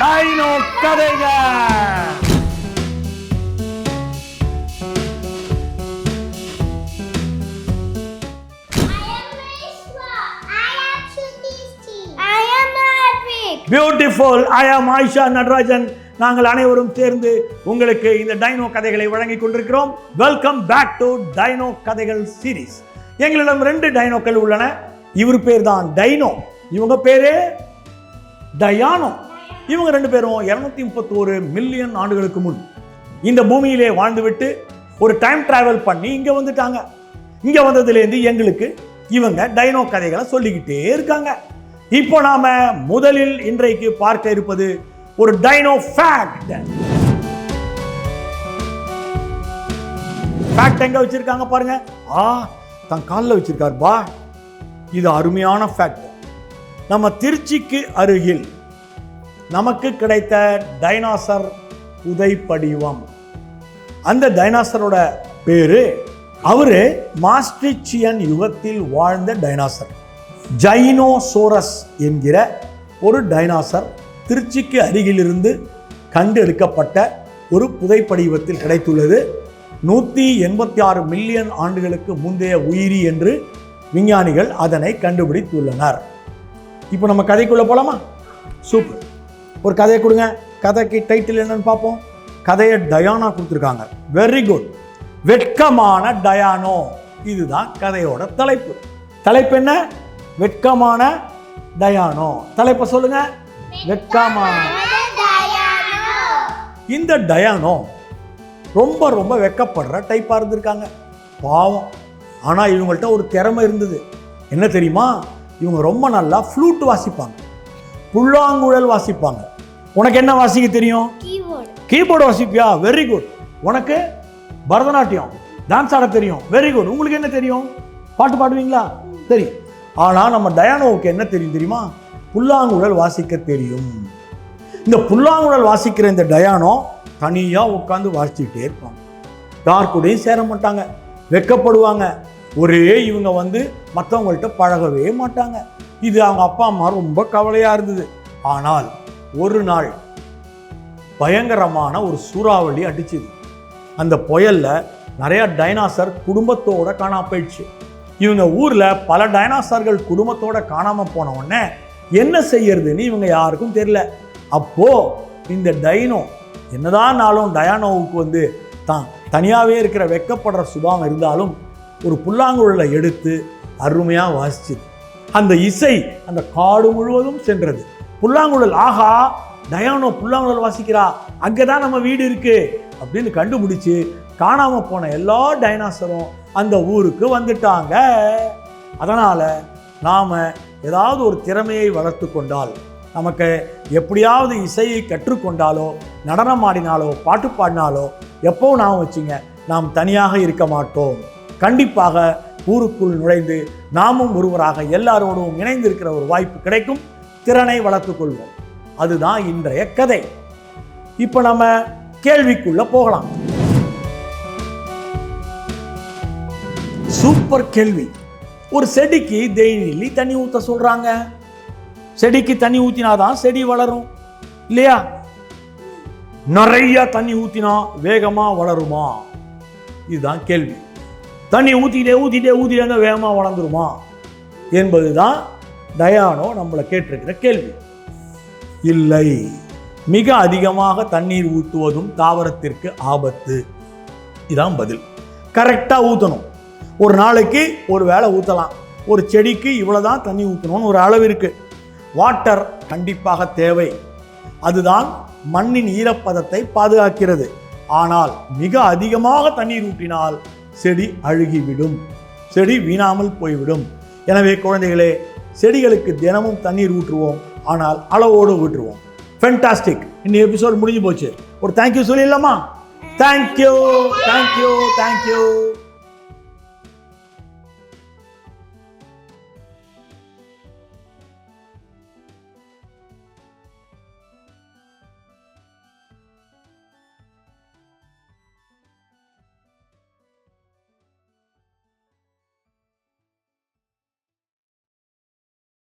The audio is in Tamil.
டைனோ கதைகள் பியூட்டிஃபுல் ஐ ஆம் ஆயிஷா நடராஜன் நாங்கள் அனைவரும் சேர்ந்து உங்களுக்கு இந்த டைனோ கதைகளை வழங்கிக் கொண்டிருக்கிறோம். வெல்கம் பேக் டு டைனோ கதைகள் சீரிஸ் எங்களிடம் ரெண்டு டைனோக்கள் உள்ளன. இவர் பேர் தான் டைனோ. இவங்க பேரு டயானோ. இவங்க ரெண்டு பேரும் இரநூத்தி முப்பத்தோரு மில்லியன் ஆண்டுகளுக்கு முன் இந்த பூமியிலே வாழ்ந்துவிட்டு ஒரு டைம் டிராவல் பண்ணி இங்கே வந்துட்டாங்க. இங்கே வந்ததுலேருந்து எங்களுக்கு இவங்க டைனோ கதைகளை சொல்லிக்கிட்டே இருக்காங்க. இப்போ நாம முதலில் இன்றைக்கு பார்க்க இருப்பது ஒரு டைனோ ஃபேக்ட் ஃபேக்ட் எங்க வச்சிருக்காங்க பாருங்க. ஆ தன் காலில் வச்சிருக்காரு பா. இது அருமையான ஃபேக்ட் நம்ம திருச்சிக்கு அருகில் நமக்கு கிடைத்த டைனாசர் புதைப்படிவம் அந்த டைனாசரோட பேரு அவரு மாஸ்டிச்சியன் யுகத்தில் வாழ்ந்த டைனாசர். ஜைனோசோரஸ் என்கிற ஒரு டைனாசர் திருச்சிக்கு அருகிலிருந்து கண்டெடுக்கப்பட்ட ஒரு புதைப்படிவத்தில் கிடைத்துள்ளது. நூற்றி எண்பத்தி ஆறு மில்லியன் ஆண்டுகளுக்கு முந்தைய உயிரி என்று விஞ்ஞானிகள் அதனை கண்டுபிடித்துள்ளனர். இப்போ நம்ம கதைக்குள்ளே போகலாமா சூப்பர். ஒரு கதையை கொடுங்க. கதைக்கு டைட்டில் என்னன்னு பார்ப்போம். கதையை டயானா கொடுத்துருக்காங்க. வெரி குட் வெட்கமான டயானோ. இதுதான் கதையோட தலைப்பு. தலைப்பு என்ன? வெட்கமான டயானோ. தலைப்பை சொல்லுங்க. வெட்கமான. இந்த டயானோ ரொம்ப ரொம்ப வெக்கப்படுற டைப்பாக இருந்திருக்காங்க. பாவம். ஆனால் இவங்கள்ட்ட ஒரு திறமை இருந்தது. என்ன தெரியுமா? இவங்க ரொம்ப நல்லா ஃப்ளூட் வாசிப்பாங்க. புல்லாங்குழல் வாசிப்பாங்க. உனக்கு என்ன வாசிக்க தெரியும்? கீபோர்டு. வாசிப்பியா? வெரி குட் உனக்கு பரதநாட்டியம் டான்ஸ் ஆட தெரியும். வெரி குட் உங்களுக்கு என்ன தெரியும்? பாட்டு பாடுவீங்களா? தெரியும். ஆனால் நம்ம டயானோவுக்கு என்ன தெரியும் தெரியுமா? புல்லாங்குழல் வாசிக்க தெரியும். இந்த புல்லாங்குழல் வாசிக்கிற இந்த டயானோ தனியாக உட்காந்து வாசிச்சுக்கிட்டே இருப்பாங்க. யார் கூடயும் சேர மாட்டாங்க. வெக்கப்படுவாங்க. ஒரே இவங்க வந்து மற்றவங்கள்ட்ட பழகவே மாட்டாங்க. இது அவங்க அப்பா அம்மா ரொம்ப கவலையாக இருந்தது. ஆனால் ஒரு நாள் பயங்கரமான ஒரு சூறாவளி அடிச்சுது. அந்த புயலில் நிறையா டைனாசர் குடும்பத்தோட காணாம போயிடுச்சு. இவங்க ஊரில் பல டைனாசர்கள் குடும்பத்தோட காணாமல் போன உடனே என்ன செய்யறதுன்னு இவங்க யாருக்கும் தெரியல. அப்போ இந்த டைனோ என்னதான் நாளும் டயானோவுக்கு வந்து தான் தனியாகவே இருக்கிற வெக்கப்படுற சுபாவம் இருந்தாலும் ஒரு புல்லாங்குழலை எடுத்து அருமையாக வாசிச்சுது. அந்த இசை அந்த காடு முழுவதும் சென்றது. புல்லாங்குழல் ஆஹா டயானோ புல்லாங்குழல் வாசிக்கிறா அங்கே தான் நம்ம வீடு இருக்கு அப்படின்னு கண்டுபிடிச்சு காணாமல் போன எல்லா டைனாசரும் அந்த ஊருக்கு வந்துட்டாங்க. அதனால் நாம் ஏதாவது ஒரு திறமையை வளர்த்து கொண்டால் நமக்கு எப்படியாவது இசையை கற்றுக்கொண்டாலோ நடனம் ஆடினாலோ பாட்டு பாடினாலோ எப்போ நாம் வச்சுங்க நாம் தனியாக இருக்க மாட்டோம். கண்டிப்பாக ஊருக்குள் நுழைந்து நாமும் ஒருவராக எல்லாரோடும் இணைந்திருக்கிற ஒரு வாய்ப்பு கிடைக்கும். திறனை வளர்த்துக் கொள்வோம். அதுதான் இன்றைய கதை. இப்போ நம்ம கேள்விக்குள்ள போகலாம். சூப்பர் கேள்வி. ஒரு செடிக்கு டெய்லி தண்ணி ஊற்ற சொல்றாங்க. செடிக்கு தண்ணி ஊத்தினாதான் செடி வளரும். இல்லையா? நிறைய தண்ணி ஊத்தினா வேகமா வளருமா? இதுதான் கேள்வி. தண்ணி ஊற்றிட்டே ஊற்றிட்டே ஊற்றிட்டே வேகமாக வளர்ந்துருமா? என்பது தான் டயானோ நம்மளை கேட்டிருக்கிற கேள்வி. இல்லை. மிக அதிகமாக தண்ணீர் ஊற்றுவதும் தாவரத்திற்கு ஆபத்து. இதான் பதில். கரெக்டாக ஊற்றணும் ஒரு நாளைக்கு ஒரு வேளை ஊற்றலாம் ஒரு செடிக்கு இவ்வளோ தான் தண்ணி ஊற்றணும்னு ஒரு அளவு இருக்குது வாட்டர் கண்டிப்பாக தேவை. அதுதான் மண்ணின் ஈரப்பதத்தை பாதுகாக்கிறது. ஆனால் மிக அதிகமாக தண்ணீர் ஊற்றினால் செடி அழுகிவிடும். செடி வீணாமல் போய்விடும். எனவே குழந்தைகளே செடிகளுக்கு தினமும் தண்ணீர் ஊற்றுவோம். ஆனால் அளவோடு ஊற்றுவோம். ஃபென்டாஸ்டிக் இன்னும் எபிசோட் முடிஞ்சு போச்சு. ஒரு தேங்க்யூ சொல்லிடலாமா? Thank you thank you thank you